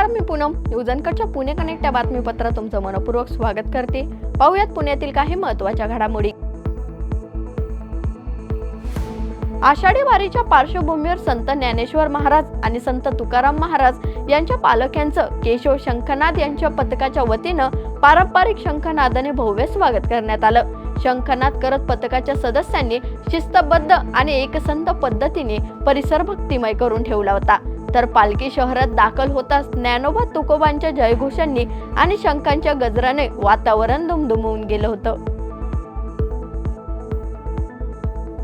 नमस्कार मी पूनम. न्यूजनकडच्या पुणे कनेक्ट या बातमीपत्रात तुमचं मनपूर्वक स्वागत करते. पाहुयात पुण्यातील काही महत्त्वाच्या घडामोडी. आषाढी वारीच्या पार्श्वभूमीवर संत ज्ञानेश्वर महाराज आणि संत तुकाराम महाराज यांच्या पालख्यांचं केशव शंखनाद यांच्या पथकाच्या वतीनं पारंपरिक शंखनादाने भव्य स्वागत करण्यात आलं. शंखनाद करत पथकाच्या सदस्यांनी शिस्तबद्ध आणि एकसंध पद्धतीने परिसर भक्तिमय करून ठेवला होता. तर पालखी शहरात दाखल होताच ज्ञानोबा तुकोबांच्या जयघोषांनी आणि शंखांच्या गजराने वातावरण दुमदुमवून गेलं होतं.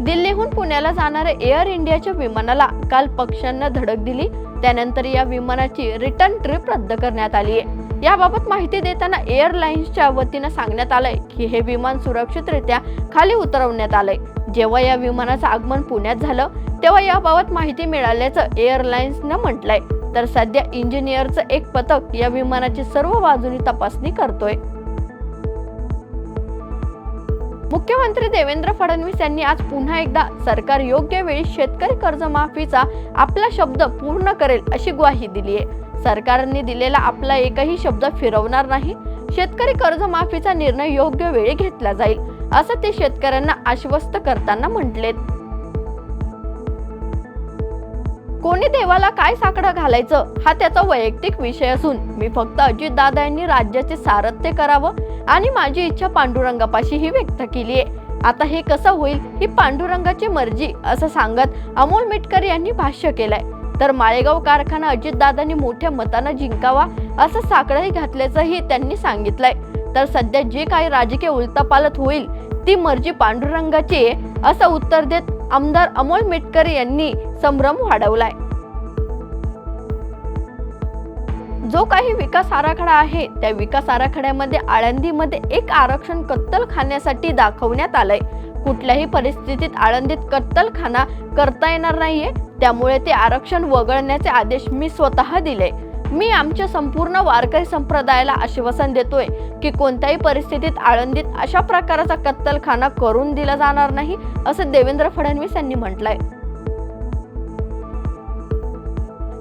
दिल्लीहून पुण्याला जाणाऱ्या एअर इंडियाच्या विमानाला काल पक्ष्यांना धडक दिली. त्यानंतर या विमानाची रिटर्न ट्रिप रद्द करण्यात आली आहे. याबाबत माहिती देताना एअरलाइन्सच्या वतीनं सांगण्यात आलंय की हे विमान सुरक्षितरित्या खाली उतरवण्यात आलंय. जेव्हा या विमानाचं आगमन पुण्यात झालं तेव्हा याबाबत माहिती मिळाल्याचं एअरलाइन्सनं म्हटलंय. तर सध्या इंजिनियरचं एक पथक या विमानाची सर्व बाजूनी तपासणी करतोय. मुख्यमंत्री देवेंद्र फडणवीस यांनी आज पुन्हा एकदा सरकार योग्य वेळी शेतकरी कर्जमाफीचा आपला शब्द पूर्ण करेल अशी ग्वाही दिली आहे सरकारने दिलेला आपला एकही शब्द फिरवणार नाही. शेतकरी कर्जमाफीचा निर्णय योग्य वेळी घेतला जाईल. असं ते शेतकऱ्यांना आश्वस्त करताना म्हटलेत. कोणी देवाला काय साकडं घालायचं हा त्याचा वैयक्तिक विषय असून मी फक्त अजितदादा यांनी राज्याचे सारथ्य करावं आणि माझी इच्छा पांडुरंगापाशी ही व्यक्त केली आहे आता हे कसं होईल ही पांडुरंगाची मर्जी असं सांगत अमोल मिटकर यांनी भाष्य केलंय. तर माळेगाव कारखाना अजितदादांनी मोठ्या मतानं जिंकावा असं साकडंही घातल्याचंही त्यांनी सांगितलंय. तर सध्या जे काही राजकीय उलतापालत होईल ती मर्जी पांडुरंगाची आहे असं उत्तर देत आमदार अमोल मेटकर यांनी संभ्रम वाढवलाय. जो काही विकास आराखडा आहे त्या विकास आराखड्यामध्ये आळंदीमध्ये एक आरक्षण कत्तलखान्यासाठी दाखवण्यात आलंय. कुठल्याही परिस्थितीत आळंदीत कत्तलखाना करता येणार नाहीये त्यामुळे ते आरक्षण वगळण्याचे आदेश मी स्वतः दिले. मी आमच्या संपूर्ण वारकरी संप्रदायाला आश्वासन देतोय की कोणत्याही परिस्थितीत आळंदीत अशा प्रकारचा कत्तलखाना करून दिला जाणार नाही असं देवेंद्र फडणवीस यांनी म्हटलंय.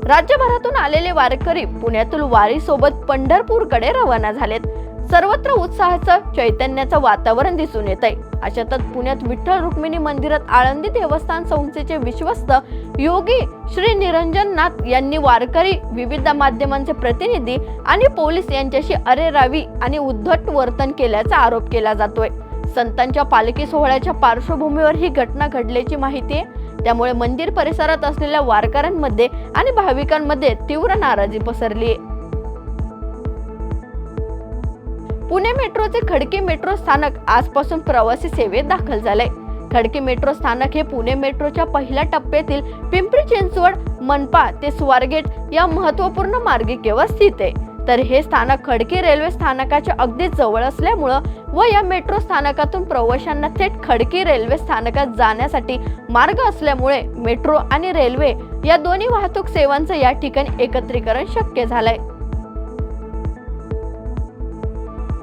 राज्यभरातून आलेले वारकरी पुण्यातील वारीसोबत पंढरपूरकडे रवाना झालेत. सर्वत्र उत्साहाचं चैतन्याचं वातावरण दिसून येत आहे अशातच पुण्यात विठ्ठल रुक्मिणी मंदिरात आळंदी देवस्थान संस्थेचे विश्वस्त योगी श्री निरंजन नाथ यांनी वारकरी विविध माध्यमांचे प्रतिनिधी आणि पोलीस यांच्याशी अरेरावी आणि उद्धट वर्तन केल्याचा आरोप केला जातोय. संतांच्या पालखी सोहळ्याच्या पार्श्वभूमीवर ही घटना घडल्याची माहिती आहे. त्यामुळे मंदिर परिसरात असलेल्या वारकऱ्यांमध्ये आणि भाविकांमध्ये तीव्र नाराजी पसरली आहे. पुणे मेट्रोचे खडकी मेट्रो स्थानक आजपासून प्रवासी सेवेत दाखल झाले खडकी मेट्रो स्थानक हे पुणे मेट्रोच्या पहिल्या टप्प्यातील पिंपरी चिंचवड मनपा ते स्वारगेट या महत्त्वपूर्ण मार्गिकेवर स्थित आहे. तर हे स्थानक खडकी रेल्वे स्थानकाच्या अगदी जवळ असल्यामुळं व या मेट्रो स्थानकातून प्रवाशांना थेट खडकी रेल्वे स्थानकात जाण्यासाठी मार्ग असल्यामुळे मेट्रो आणि रेल्वे या दोन्ही वाहतूक सेवांचं या ठिकाणी एकत्रीकरण शक्य झालंय.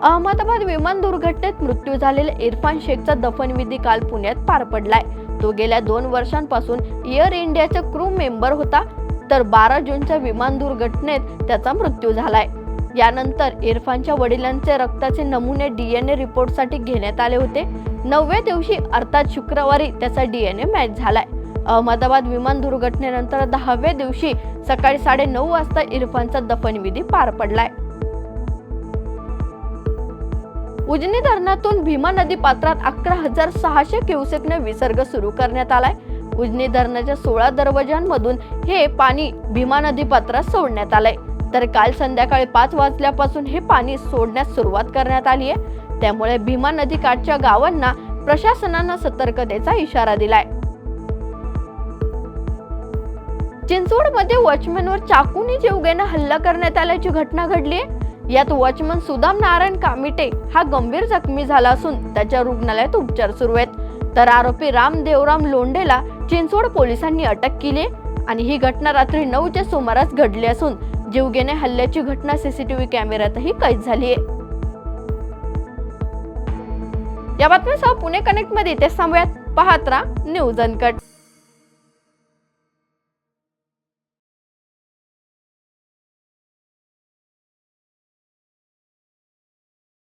अहमदाबाद विमान दुर्घटनेत मृत्यू झालेल्या इरफान शेखचा दफनविधी काल पुण्यात पार पडलाय. तो गेल्या दोन वर्षांपासून एअर इंडियाचा क्रू मेंबर होता तर बारा जूनच्या विमान दुर्घटनेत त्याचा मृत्यू झालाय. यानंतर इरफानच्या वडिलांचे रक्ताचे नमुने डीएनए रिपोर्टसाठी घेण्यात आले होते. नवव्या दिवशी अर्थात शुक्रवारी त्याचा डीएनए मॅच झालाय. अहमदाबाद विमान दुर्घटनेनंतर दहाव्या दिवशी सकाळी साडे नऊ वाजता इरफानचा दफनविधी पार पडलाय. उजनी धरणातून भीमा नदी पात्रात अकरा हजार सहाशे क्युसेकने विसर्ग सुरू करण्यात आलाय. उजनी धरणाच्या सोळा दरवाजांमधून हे पाणी भीमा नदी पात्रात सोडण्यात आलंय. तर काल संध्याकाळी पाच वाजल्यापासून हे पाणी सोडण्यास सुरुवात करण्यात आली आहे. त्यामुळे भीमा नदीकाठच्या गावांना प्रशासनानं सतर्कतेचा इशारा दिलाय. चिंचवडमध्ये वॉचमॅनवर चाकूने जीवघेणा हल्ला करण्यात आल्याची घटना घडली आहे यात वॉचमन सुदाम नारायण कामिटे हा गंभीर जखमी झाला असून त्याच्या रुग्णालयात उपचार सुरू आहेत. तर आरोपी राम देवराम लोंढेला चिंचवड पोलिसांनी अटक केली आणि ही घटना रात्री नऊच्या सुमारास घडली असून जीवगेने हल्ल्याची घटना सीसीटीव्ही कॅमेऱ्यातही कैद झाली आहे. या बातमीसह पुणे कनेक्टमध्ये इथे थांबूयात. पाहत राहा न्यूज अनकट